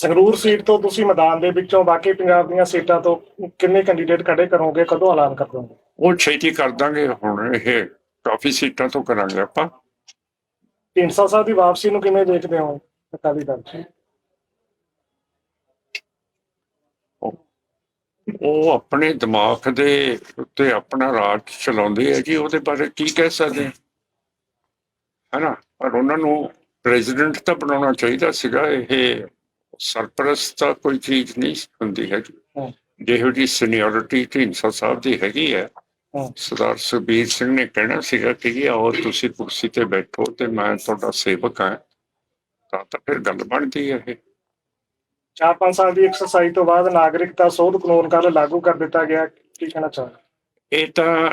Sangrur seat ਤੋਂ ਤੁਸੀਂ ਮੈਦਾਨ ਦੇ ਵਿੱਚੋਂ ਬਾਕੀ ਪੰਜਾਬ ਦੀਆਂ ਸੀਟਾਂ ਤੋਂ ਕਿੰਨੇ ਕੈਂਡੀਡੇਟ ਖੜੇ ਕਰੋਗੇ ਕਦੋਂ ਐਲਾਨ ਕਰ ਦੋਗੇ? ਉਹ ਛੇਤੀ ਕਰ ਦਾਂਗੇ ਹੁਣ ਇਹ ਕਾਫੀ ਸੀਟਾਂ ਤੋਂ ਕਰਾਂਗੇ ਆਪਾਂ। ਢੀਂਡਸਾ ਸਾਹਿਬ ਦੀ ਵਾਪਸੀ ਨੂੰ ਕਿਵੇਂ ਦੇਖਦੇ ਹੋ? ਅਕਾਲੀ ਦਲ ਉਹ ਆਪਣੇ ਦਿਮਾਗ ਦੇ ਉੱਤੇ ਆਪਣਾ ਰਾਜ ਚਲਾਉਂਦੇ ਆ ਜੀ ਉਹਦੇ ਬਾਰੇ ਕੀ ਕਹਿ ਸਕਦੇ ਹਾਂ? ਹੈਨਾ? ਪਰ ਉਹਨਾਂ ਨੂੰ ਪ੍ਰੈਜ਼ੀਡੈਂਟ ਤਾਂ ਬਣਾਉਣਾ ਚਾਹੀਦਾ ਸੀਗਾ ਇਹ ਸਰਪ੍ਰਸਤ ਤਾਂ ਕੋਈ ਚੀਜ਼ ਨਹੀਂ ਹੁੰਦੀ ਹੈ। ਜਿਹੋ ਜੀ ਸੀਨੀਅਰਿਟੀ ਢੀਂਡਸਾ ਸਾਹਿਬ ਦੀ ਹੈਗੀ ਹੈ। ਸਰਦਾਰ ਸੁਖਬੀਰ ਸਿੰਘ ਨੇ ਕਹਿਣਾ ਸੀਗਾ ਕਿ ਜੀ ਆਓ ਤੁਸੀਂ ਕੁਰਸੀ ਤੇ ਬੈਠੋ ਤੇ ਮੈਂ ਤੁਹਾਡਾ ਸੇਵਕ ਹਾਂ। ਤਾਂ ਤਾਂ ਫਿਰ ਗੱਲ ਬਣਦੀ ਹੈ ਇਹ। ਚਾਰ ਪੰਜ ਸਾਲ ਦੀ ਐਕਸਰਸਾਈਜ਼ ਤੋਂ ਬਾਅਦ ਨਾਗਰਿਕਤਾ ਸੋਧ ਕਾਨੂੰਨ ਕੱਲ ਲਾਗੂ ਕਰ ਦਿੱਤਾ ਗਿਆ। ਕੀ ਕਹਿਣਾ ਚਾਹੁੰਦੇ ਇਹ ਤਾਂ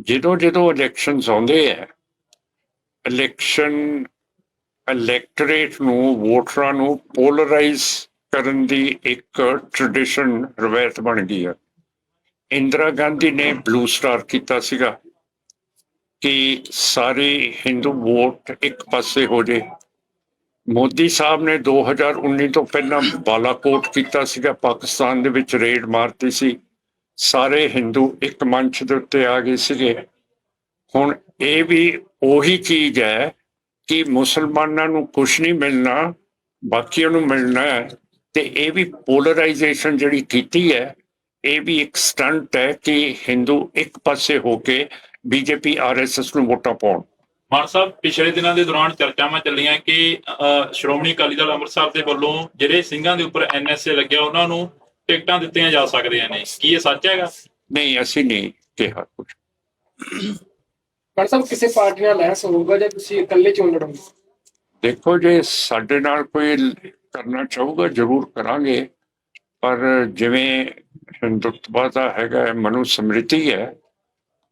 ਜਦੋਂ ਜਦੋਂ ਇਲੈਕਸ਼ਨਸ ਆਉਂਦੇ ਆ ਇਲੈਕਸ਼ਨ ਇਲੈਕਟੋਰੇਟ ਨੂੰ, ਵੋਟਰਾਂ ਨੂੰ ਪੋਲਰਾਈਜ਼ ਕਰਨ ਦੀ ਇੱਕ ਟ੍ਰੈਡੀਸ਼ਨ ਰਵਾਇਤ ਬਣ ਗਈ ਹੈ ਇੰਦਰਾ ਗਾਂਧੀ ਨੇ ਬਲੂ ਸਟਾਰ ਕੀਤਾ ਸੀਗਾ ਕਿ ਸਾਰੇ ਹਿੰਦੂ ਵੋਟ ਇੱਕ ਪਾਸੇ ਹੋ ਜੇ। ਮੋਦੀ ਸਾਹਿਬ ਨੇ 2019 ਤੋਂ ਪਹਿਲਾਂ ਬਾਲਾਕੋਟ ਕੀਤਾ ਸੀਗਾ, ਪਾਕਿਸਤਾਨ ਦੇ ਵਿੱਚ ਰੇਡ ਮਾਰਤੀ ਸੀ। ਸਾਰੇ ਹਿੰਦੂ ਇੱਕ ਮੰਚ ਦੇ ਉੱਤੇ ਆ ਗਏ ਸੀਗੇ। ਹੁਣ ਇਹ ਵੀ ਉਹੀ ਚੀਜ਼ ਹੈ ਕਿ ਮੁਸਲਮਾਨਾਂ ਨੂੰ ਕੁਝ ਨਹੀਂ ਮਿਲਣਾ ਬਾਕੀਆਂ ਨੂੰ ਮਿਲਣਾ ਹੈ ਤੇ ਇਹ ਵੀ ਪੋਲਰਾਈਜੇਸ਼ਨ ਜਿਹੜੀ ਕੀਤੀ ਹੈ ਇਹ ਵੀ ਇੱਕ ਸਟੰਟ ਹੈ ਕਿ ਹਿੰਦੂ ਇੱਕ ਪਾਸੇ ਹੋ ਕੇ ਬੀਜੇਪੀ ਆਰਐਸਐਸ ਨੂੰ ਵੋਟਾਂ ਪਾਉਣ। ਮਾਨ ਸਾਹਿਬ ਪਿਛਲੇ ਦਿਨਾਂ ਦੇ ਦੌਰਾਨ ਚਰਚਾਵਾਂ ਚੱਲੀਆਂ ਕਿ ਸ਼੍ਰੋਮਣੀ ਅਕਾਲੀ ਦਲ ਅੰਮ੍ਰਿਤਸਰ ਦੇ ਵੱਲੋਂ ਜਿਹੜੇ ਸਿੰਘਾਂ ਦੇ ਉੱਪਰ ਐਨਐਸਏ ਲੱਗਿਆ ਉਹਨਾਂ ਨੂੰ ਟਿਕਟਾਂ ਦਿੱਤੀਆਂ ਜਾ ਸਕਦੀਆਂ ਨੇ। ਕੀ ਇਹ ਸੱਚ ਹੈਗਾ? ਨਹੀਂ ਅਸੀਂ ਨਹੀਂ ਕਿਹਾ ਕੁਝ ਪਰ ਸਾਹਿਬ ਕਿਸੇ ਪਾਰਟੀ ਨਾਲ ਲੈਸ ਹੋਊਗਾ ਜਾਂ ਤੁਸੀਂ ਇਕੱਲੇ ਚੋਣ ਲੜੋਗੇ? ਦੇਖੋ ਜੇ ਸਾਡੇ ਨਾਲ ਕੋਈ ਕਰਨਾ ਚਾਹੂਗਾ ਜ਼ਰੂਰ ਕਰਾਂਗੇ। ਪਰ ਜਿਵੇਂ ਹਿੰਦੁੱਤਵਾ ਦਾ ਹੈਗਾ ਮਨੁ ਸਮ੍ਰਿਤੀ ਹੈ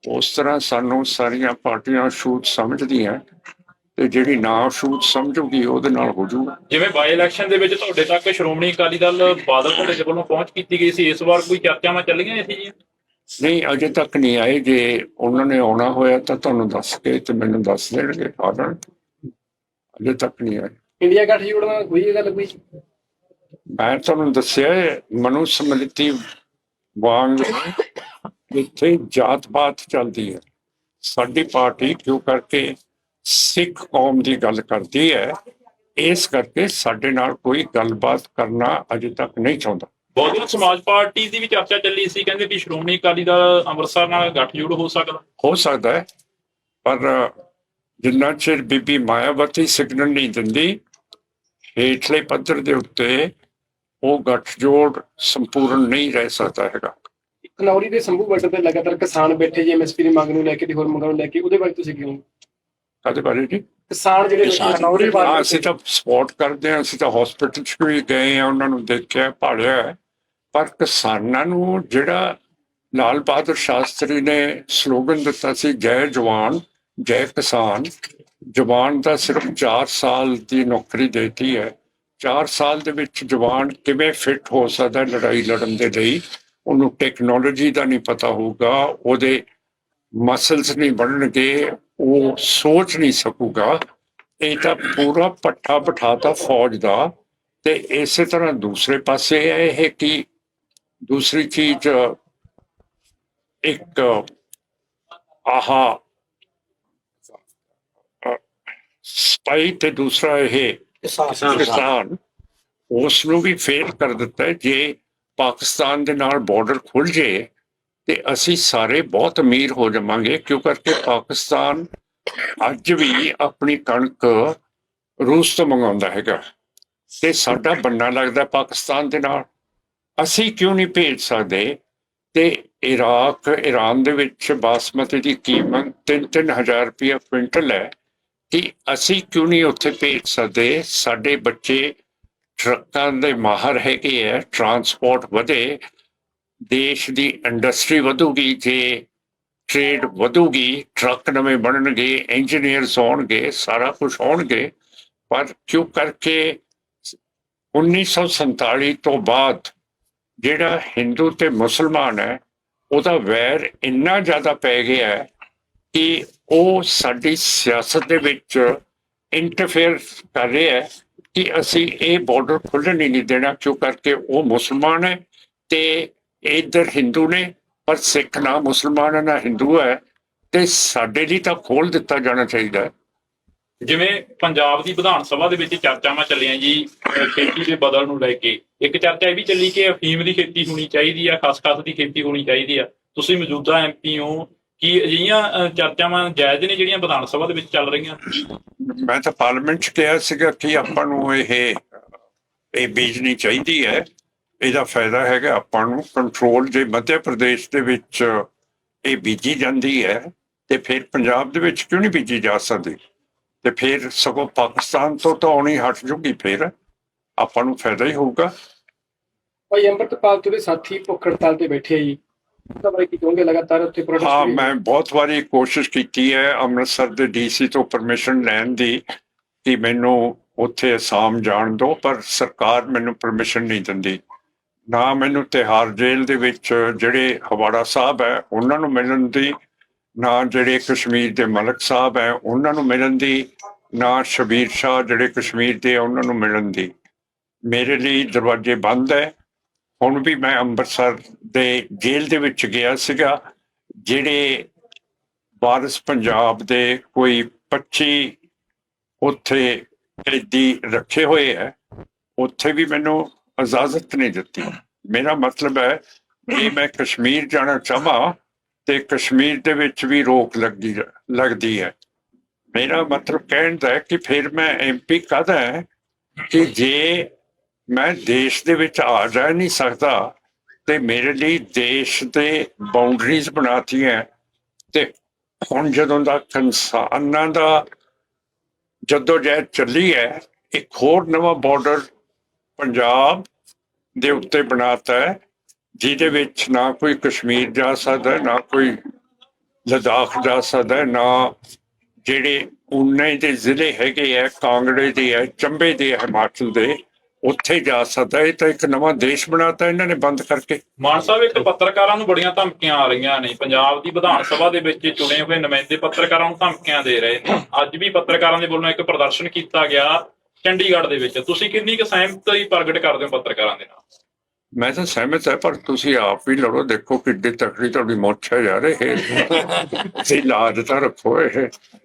ਉਸ ਤਰ੍ਹਾਂ ਸਾਨੂੰ ਸਾਰੀਆਂ ਪਾਰਟੀਆਂ ਛੂਤ ਸਮਝਦੀਆਂ ਤੇ ਜਿਹੜੀ ਨਾ ਛੂਤ ਸਮਝੂਗੀ ਉਹਦੇ ਨਾਲ ਹੋ ਜਾਊਗਾ ਜਿਵੇਂ ਬਾਈ ਇਲੈਕਸ਼ਨ ਦੇ ਵਿੱਚ ਤੁਹਾਡੇ ਤੱਕ ਸ਼੍ਰੋਮਣੀ ਅਕਾਲੀ ਦਲ ਬਾਦਲ ਦੇ ਵੱਲੋਂ ਪਹੁੰਚ ਕੀਤੀ ਗਈ ਸੀ ਇਸ ਵਾਰ ਕੋਈ ਚਰਚਾਵਾਂ ਚੱਲੀਆਂ ਸੀ ਜੀ? ਨਹੀਂ ਅਜੇ ਤੱਕ ਨਹੀਂ ਆਏ। ਜੇ ਉਹਨਾਂ ਨੇ ਆਉਣਾ ਹੋਇਆ ਤਾਂ ਤੁਹਾਨੂੰ ਦੱਸ ਕੇ ਤੇ ਮੈਨੂੰ ਦੱਸ ਦੇਣਗੇ ਆ ਜਾਣ ਅਜੇ ਤੱਕ ਨਹੀਂ ਆਏ। ਇੰਡੀਆ ਗੱਠਜੋੜ ਨਾਲ ਕੋਈ ਗੱਲ ਕੋਈ? ਮੈਂ ਤੁਹਾਨੂੰ ਦੱਸਿਆ ਮਨੁ ਸਮ੍ਰਿਤੀ ਵਾਂਗ ਇੱਥੇ ਜਾਤ-ਪਾਤ ਚੱਲਦੀ ਹੈ। ਸਾਡੀ ਪਾਰਟੀ ਕਿਉਂ ਕਰਕੇ ਸਿੱਖ ਕੌਮ ਦੀ ਗੱਲ ਕਰਦੀ ਹੈ ਇਸ ਕਰਕੇ ਸਾਡੇ ਨਾਲ ਕੋਈ ਗੱਲਬਾਤ ਕਰਨਾ ਅਜੇ ਤੱਕ ਨਹੀਂ ਚਾਹੁੰਦਾ। ਬਹੁਜਨ ਸਮਾਜ ਪਾਰਟੀ ਦੀ ਵੀ ਚਰਚਾ ਚੱਲੀ ਸੀ ਕਹਿੰਦੇ ਵੀ ਸ਼੍ਰੋਮਣੀ ਅਕਾਲੀ ਦਲ ਅੰਮ੍ਰਿਤਸਰ ਨਾਲ ਗੱਠਜੋੜ ਹੋ ਸਕਦਾ। ਹੋ ਸਕਦਾ ਹੈ ਪਰ ਜਿੰਨਾ ਚਿਰ ਬੀਬੀ ਮਾਇਆਵਤੀ ਸਿਗਨਲ ਨਹੀਂ ਦਿੰਦੀ ਹੇਠਲੇ ਪੱਧਰ ਦੇ ਉੱਤੇ ਉਹ ਗੱਠਜੋੜ ਸੰਪੂਰਨ ਨਹੀਂ ਰਹਿ ਸਕਦਾ ਹੈਗਾ। ਖਨੌਰੀ ਦੇ ਸੰਭੂ ਬਾਰਡਰ ਤੇ ਲਗਾਤਾਰ ਕਿਸਾਨ ਬੈਠੇ ਜੀ ਐਮਐਸਪੀ ਦੀ ਮੰਗ ਨੂੰ ਲੈ ਕੇ ਤੇ ਹੋਰ ਮੰਗਾਂ ਨੂੰ ਲੈ ਕੇ ਉਹਦੇ ਬਾਰੇ ਤੁਸੀਂ ਕਿਉਂ ਕਦੇ ਬਾਰੇ ਜੀ? ਕਿਸਾਨ ਜਿਹੜੇ ਕਿਸਾਨ- ਖਨੌਰੀ ਹਾਂ ਬਾਰੇ ਅਸੀਂ ਤਾਂ ਸਪੋਰਟ ਕਰਦੇ ਹਾਂ ਅਸੀਂ ਤਾਂ ਹਸਪੀਟਲ 'ਚ ਵੀ ਗਏ ਆ ਉਹਨਾਂ ਨੂੰ ਦੇਖਿਆ ਭਾਲਿਆ ਹੈ। ਪਰ ਕਿਸਾਨਾਂ ਨੂੰ ਜਿਹੜਾ ਲਾਲ ਬਹਾਦਰ ਸ਼ਾਸਤਰੀ ਨੇ ਸਲੋਗਨ ਦਿੱਤਾ ਸੀ, ਜੈ ਜਵਾਨ, ਜੈ ਕਿਸਾਨ ਜਵਾਨ ਦਾ ਸਿਰਫ 4 ਸਾਲ ਦੀ ਨੌਕਰੀ ਦੇਤੀ ਹੈ। 4 ਸਾਲ ਦੇ ਵਿੱਚ ਜਵਾਨ ਕਿਵੇਂ ਫਿੱਟ ਹੋ ਸਕਦਾ ਲੜਾਈ ਲੜਨ ਦੇ ਲਈ, ਉਹਨੂੰ ਟੈਕਨੋਲੋਜੀ ਦਾ ਨਹੀਂ ਪਤਾ ਹੋਊਗਾ, ਉਹਦੇ ਮਸਲਸ ਨਹੀਂ ਬਣਨਗੇ, ਉਹ ਸੋਚ ਨਹੀਂ ਸਕੂਗਾ। ਇਹ ਤਾਂ ਪੂਰਾ ਪੱਠਾ ਬਿਠਾਤਾ ਫੌਜ ਦਾ ਤੇ ਇਸੇ ਤਰ੍ਹਾਂ ਦੂਸਰੇ ਪਾਸੇ ਹੈ ਇਹ ਕਿ ਦੂਸਰੀ ਚੀਜ਼ ਇੱਕ ਆਹਾ ਸਪਾਈ ਤੇ ਦੂਸਰਾ ਇਹ ਕਿਸਾਨ। ਉਸ ਨੂੰ ਵੀ ਫੇਲ ਕਰ ਦਿੱਤਾ। ਜੇ ਪਾਕਿਸਤਾਨ ਦੇ ਨਾਲ ਬਾਰਡਰ ਖੁੱਲ ਜੇ ਤੇ ਅਸੀਂ ਸਾਰੇ ਬਹੁਤ ਅਮੀਰ ਹੋ ਜਾਵਾਂਗੇ ਕਿਉਂ ਕਰਕੇ ਪਾਕਿਸਤਾਨ ਅੱਜ ਵੀ ਆਪਣੀ ਕਣਕ ਰੂਸ ਤੋਂ ਮੰਗਾਉਂਦਾ ਹੈਗਾ। ਤੇ ਸਾਡਾ ਬੰਨਾ ਲੱਗਦਾ ਪਾਕਿਸਤਾਨ ਦੇ ਨਾਲ। ਅਸੀਂ ਕਿਉਂ ਨਹੀਂ ਭੇਜ ਸਕਦੇ? ਤੇ ਇਰਾਕ ਈਰਾਨ ਦੇ ਵਿੱਚ ਬਾਸਮਤੀ ਦੀ ਕੀਮਤ 3-3000 ਰੁਪਏ ਕੁਇੰਟਲ ਹੈ। ਕਿ ਅਸੀਂ ਕਿਉਂ ਨਹੀਂ ਉੱਥੇ ਭੇਜ ਸਕਦੇ? ਸਾਡੇ ਬੱਚੇ ਟਰੱਕਾਂ ਦੇ ਮਾਹਰ ਹੈਗੇ ਹੈ ਟਰਾਂਸਪੋਰਟ ਵਧੇ, ਦੇਸ਼ ਦੀ ਇੰਡਸਟਰੀ ਵਧੂਗੀ, ਜੇ ਟ੍ਰੇਡ ਵਧੂਗੀ, ਟਰੱਕ ਨਵੇਂ ਬਣਨਗੇ, ਇੰਜੀਨੀਅਰਸ ਹੋਣਗੇ ਸਾਰਾ ਕੁਝ ਹੋਣਗੇ ਪਰ ਕਿਉਂ ਕਰਕੇ 1947 ਤੋਂ ਬਾਅਦ ਜਿਹੜਾ ਹਿੰਦੂ ਤੇ ਮੁਸਲਮਾਨ ਹੈ, ਉਹਦਾ ਵੈਰ ਇੰਨਾ ਜ਼ਿਆਦਾ ਪੈ ਗਿਆ ਹੈ ਕਿ ਉਹ ਸਾਡੀ ਸਿਆਸਤ ਦੇ ਵਿੱਚ ਇੰਟਰਫੇਅਰ ਕਰ ਰਿਹਾ ਹੈ ਕਿ ਅਸੀਂ ਇਹ ਬਾਰਡਰ ਖੁੱਲ੍ਹਣ ਹੀ ਨਹੀਂ ਦੇਣਾ, ਕਿਉਂ ਕਰਕੇ ਉਹ ਮੁਸਲਮਾਨ ਹੈ ਤੇ ਇਧਰ ਹਿੰਦੂ ਨੇ, ਪਰ ਸਿੱਖ ਨਾ ਮੁਸਲਮਾਨ ਹੈ, ਨਾ ਹਿੰਦੂ ਹੈ ਤੇ ਸਾਡੇ ਲਈ ਤਾਂ ਖੋਲ ਦਿੱਤਾ ਜਾਣਾ ਚਾਹੀਦਾ ਹੈ। ਜਿਵੇਂ ਪੰਜਾਬ ਦੀ ਵਿਧਾਨ ਸਭਾ ਦੇ ਵਿੱਚ ਚਰਚਾਵਾਂ ਚੱਲੀਆਂ ਜੀ ਖੇਤੀ ਦੇ ਬਦਲ ਨੂੰ ਲੈ ਕੇ, ਇੱਕ ਚਰਚਾ ਇਹ ਵੀ ਚੱਲੀ ਕਿ ਅਫੀਮ ਦੀ ਖੇਤੀ ਹੋਣੀ ਚਾਹੀਦੀ ਆ, ਖਸਖਸ ਦੀ ਖੇਤੀ ਹੋਣੀ ਚਾਹੀਦੀ ਆ। ਤੁਸੀਂ ਮੌਜੂਦਾ ਐਮਪੀ ਹੋ, ਕੀ ਅਜਿਹੀਆਂ ਚਰਚਾਵਾਂ ਜਾਇਜ਼ ਨੇ ਜਿਹੜੀਆਂ ਵਿਧਾਨ ਸਭਾ ਦੇ ਵਿੱਚ ਚੱਲ ਰਹੀਆਂ? ਮੈਂ ਤਾਂ ਪਾਰਲੀਮੈਂਟ 'ਚ ਕਿਹਾ ਸੀਗਾ ਕਿ ਆਪਾਂ ਨੂੰ ਇਹ ਇਹ ਬੀਜਣੀ ਚਾਹੀਦੀ ਹੈ। ਇਹਦਾ ਫਾਇਦਾ ਹੈਗਾ ਆਪਾਂ ਨੂੰ ਕੰਟਰੋਲ ਜੇ ਮੱਧ ਪ੍ਰਦੇਸ਼ ਦੇ ਵਿੱਚ ਇਹ ਬੀਜੀ ਜਾਂਦੀ ਹੈ, ਤੇ ਫਿਰ ਪੰਜਾਬ ਦੇ ਵਿੱਚ ਕਿਉਂ ਨਹੀਂ ਬੀਜੀ ਜਾ ਸਕਦੀ? ਤੇ ਫਿਰ ਸਗੋਂ ਪਾਕਿਸਤਾਨ ਤੋਂ ਤਾਂ ਆਉਣੀ ਹਟ ਜੂਗੀ ਫਿਰ। ਆਪਾਂ ਨੂੰ ਫਾਇਦਾ ਹੀ ਹੋਊਗਾ। ਭਾਈ ਅੰਮ੍ਰਿਤਪਾਲ ਤੇ ਉਹਦੇ ਸਾਥੀ ਭੁੱਖ ਹੜਤਾਲ ਤੇ ਬੈਠੇ ਆ ਜੀ। ਬਾਰੇ ਕੀ ਕਹੋਗੇ ਲਗਾਤਾਰ ਉੱਥੇ ਹਾਂ ਪ੍ਰੋਟੈਸਟ ਮੈਂ ਬਹੁਤ ਵਾਰੀ ਕੋਸ਼ਿਸ਼ ਕੀਤੀ ਹੈ ਅੰਮ੍ਰਿਤਸਰ ਦੇ ਡੀਸੀ ਤੋਂ ਪਰਮਿਸ਼ਨ ਲੈਣ ਦੀ ਕਿ ਮੈਨੂੰ ਉੱਥੇ ਅਸਾਮ ਜਾਣ ਦਿਓ ਪਰ ਸਰਕਾਰ ਮੈਨੂੰ ਪਰਮਿਸ਼ਨ ਨਹੀਂ ਦਿੰਦੀ। ਨਾ ਮੈਨੂੰ ਤਿਹਾਰ ਜੇਲ੍ਹ ਦੇ ਵਿੱਚ ਜਿਹੜੇ ਹਵਾੜਾ ਸਾਹਿਬ ਹੈ ਉਹਨਾਂ ਨੂੰ ਮਿਲਣ ਦੀ ਨਾ ਜਿਹੜੇ ਕਸ਼ਮੀਰ ਦੇ ਮਲਕ ਸਾਹਿਬ ਹੈ ਉਹਨਾਂ ਨੂੰ ਮਿਲਣ ਦੀ ਨਾ ਸ਼ਬੀਰ ਸ਼ਾਹ ਜਿਹੜੇ ਕਸ਼ਮੀਰ ਦੇ ਆ, ਉਹਨਾਂ ਨੂੰ ਮਿਲਣ ਦੀ। ਮੇਰੇ ਲਈ ਦਰਵਾਜ਼ੇ ਬੰਦ ਹੈ। ਹੁਣ ਵੀ ਮੈਂ ਅੰਮ੍ਰਿਤਸਰ ਦੇ ਜੇਲ੍ਹ ਦੇ ਵਿੱਚ ਗਿਆ ਸੀਗਾ ਜਿਹੜੇ ਵਾਰਿਸ ਪੰਜਾਬ ਦੇ ਕੋਈ 25 ਉੱਥੇ ਕੈਦੀ ਰੱਖੇ ਹੋਏ ਹੈ ਉੱਥੇ ਵੀ ਮੈਨੂੰ ਇਜਾਜ਼ਤ ਨਹੀਂ ਦਿੱਤੀ। ਮੇਰਾ ਮਤਲਬ ਹੈ ਕਿ ਮੈਂ ਕਸ਼ਮੀਰ ਜਾਣਾ ਚਾਹਾਂ ਤੇ ਕਸ਼ਮੀਰ ਦੇ ਵਿੱਚ ਵੀ ਰੋਕ ਲੱਗਦੀ ਲੱਗਦੀ ਹੈ। ਮੇਰਾ ਮਤਲਬ ਕਹਿਣ ਦਾ ਹੈ ਕਿ ਫਿਰ ਮੈਂ ਐਮਪੀ ਕਹਦਾ ਹੈ ਕਿ ਜੇ ਮੈਂ ਦੇਸ਼ ਦੇ ਵਿੱਚ ਆ ਜਾ ਨਹੀਂ ਸਕਦਾ ਤੇ ਮੇਰੇ ਲਈ ਦੇਸ਼ ਦੇ ਬਾਉਂਡਰੀਜ਼ ਬਣਾਤੀਆਂ ਤੇ ਹੁਣ ਜਦੋਂ ਦਾ ਕਿਸਾਨਾਂ ਦਾ ਜਦੋਂ ਜਹਿਦ ਚੱਲੀ ਹੈ, ਇੱਕ ਹੋਰ ਨਵਾਂ ਬਾਰਡਰ ਪੰਜਾਬ ਦੇ ਉੱਤੇ ਬਣਾਤਾ ਹੈ। ਜਿਹਦੇ ਵਿੱਚ ਨਾ ਕੋਈ ਕਸ਼ਮੀਰ ਜਾ ਸਕਦਾ, ਨਾ ਕੋਈ ਲਦਾਖ ਜਾ ਸਕਦਾ, ਨਾ ਜਿਹੜੇ ਉਨੇ ਦੇ ਜ਼ਿਲ੍ਹੇ ਹੈਗੇ ਆ, ਕਾਂਗੜੇ ਦੇ ਹੈ ਚੰਬੇ ਦੇ ਹੈ ਹਿਮਾਚਲ ਦੇ, ਉੱਥੇ ਜਾ ਸਕਦਾ। ਇਹ ਤਾਂ ਇੱਕ ਨਵਾਂ ਦੇਸ਼ ਬਣਾਤਾ ਇਹਨਾਂ ਨੇ ਬੰਦ ਕਰਕੇ। ਮਾਨ ਸਾਹਿਬ, ਇੱਕ ਪੱਤਰਕਾਰਾਂ ਨੂੰ ਬੜੀਆਂ ਧਮਕੀਆਂ ਆ ਰਹੀਆਂ ਨੇ। ਪੰਜਾਬ ਦੀ ਵਿਧਾਨ ਸਭਾ ਦੇ ਵਿੱਚ ਚੁਣੇ ਹੋਏ ਨੁਮਾਇੰਦੇ ਪੱਤਰਕਾਰਾਂ ਨੂੰ ਧਮਕੀਆਂ ਦੇ ਰਹੇ ਨੇ। ਅੱਜ ਵੀ ਪੱਤਰਕਾਰਾਂ ਦੇ ਵੱਲੋਂ ਇੱਕ ਪ੍ਰਦਰਸ਼ਨ ਕੀਤਾ ਗਿਆ ਚੰਡੀਗੜ੍ਹ ਦੇ ਵਿੱਚ। ਤੁਸੀਂ ਕਿੰਨੀ ਕੁ ਸਹਿਮਤੀ ਪ੍ਰਗਟ ਕਰਦੇ ਹੋ ਪੱਤਰਕਾਰਾਂ ਦੇ ਨਾਲ? ਮੈਂ ਤਾਂ ਸਹਿਮਤ ਹੈ ਪਰ ਤੁਸੀਂ ਆਪ ਵੀ ਲੜੋ ਦੇਖੋ ਕਿੱਡੀ ਤਕੜੀ ਤੁਹਾਡੀ ਮੁੱਛ ਹੈ ਯਾਰ ਇਹ ਤੁਸੀਂ ਲਾਜ ਤਾਂ ਰੱਖੋ ਇਹ।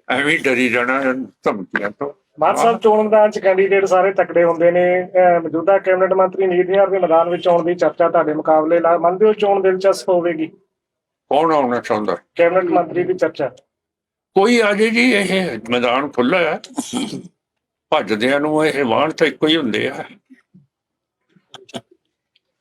ਐਵੇਂ ਹੀ ਡਰੀ ਜਾਣਾ ਧਮਕੀਆਂ ਤੋਂ। ਮਾਨ ਸਾਹਿਬ ਚੋਣ ਮੈਦਾਨ 'ਚ ਕੈਂਡੀਡੇਟ ਸਾਰੇ ਤਕੜੇ ਹੁੰਦੇ ਨੇ। ਮੌਜੂਦਾ ਕੈਬਨਿਟ ਮੰਤਰੀ ਨੀਤਿਆਰ ਦੇ ਮੈਦਾਨ ਵਿੱਚ ਆਉਣ ਦੀ ਚਰਚਾ ਤੁਹਾਡੇ ਮੁਕਾਬਲੇ ਨਾਲ ਮੰਨਦੇ ਹੋ ਚੋਣ ਦਿਲਚਸਪ ਹੋਵੇਗੀ? ਕੌਣ ਆਉਣਾ ਚਾਹੁੰਦਾ? ਕੈਬਨਿਟ ਮੰਤਰੀ ਦੀ ਚਰਚਾ। ਕੋਈ ਆ ਜੇ ਜੀ ਇਹ ਮੈਦਾਨ ਖੁੱਲਾ ਹੈ। ਭੱਜਦਿਆਂ ਨੂੰ ਇਹ ਵਾਹਣ ਤਾਂ ਇੱਕੋ ਹੀ ਹੁੰਦੇ ਆ।